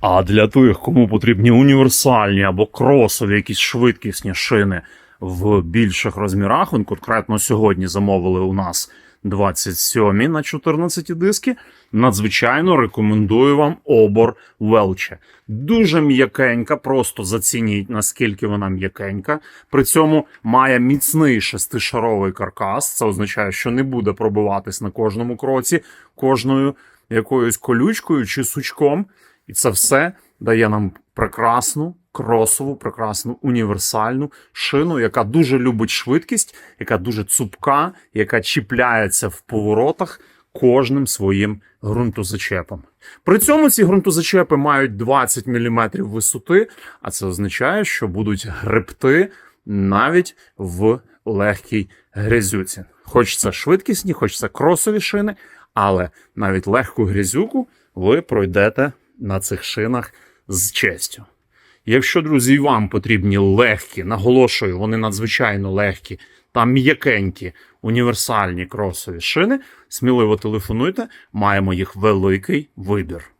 А для тих, кому потрібні універсальні або кросові якісь швидкісні шини в більших розмірах, он конкретно сьогодні замовили у нас 27 на 14 диски. Надзвичайно рекомендую вам обор Велче. Дуже м'якенька, просто зацініть, наскільки вона м'якенька. При цьому має міцний шестишаровий каркас. Це означає, що не буде пробиватись на кожному кроці, кожною якоюсь колючкою чи сучком. І це все дає нам прекрасну кросову, прекрасну універсальну шину, яка дуже любить швидкість, яка дуже цупка, яка чіпляється в поворотах кожним своїм ґрунтозачепом. При цьому ці ґрунтозачепи мають 20 мм висоти, а це означає, що будуть гребти навіть в легкій грязюці. Хоч це швидкісні, хоч це кросові шини, але навіть легку грязюку ви пройдете на цих шинах з честю. Якщо, друзі, вам потрібні легкі, наголошую, вони надзвичайно легкі та м'якенькі універсальні кросові шини, сміливо телефонуйте, маємо їх великий вибір.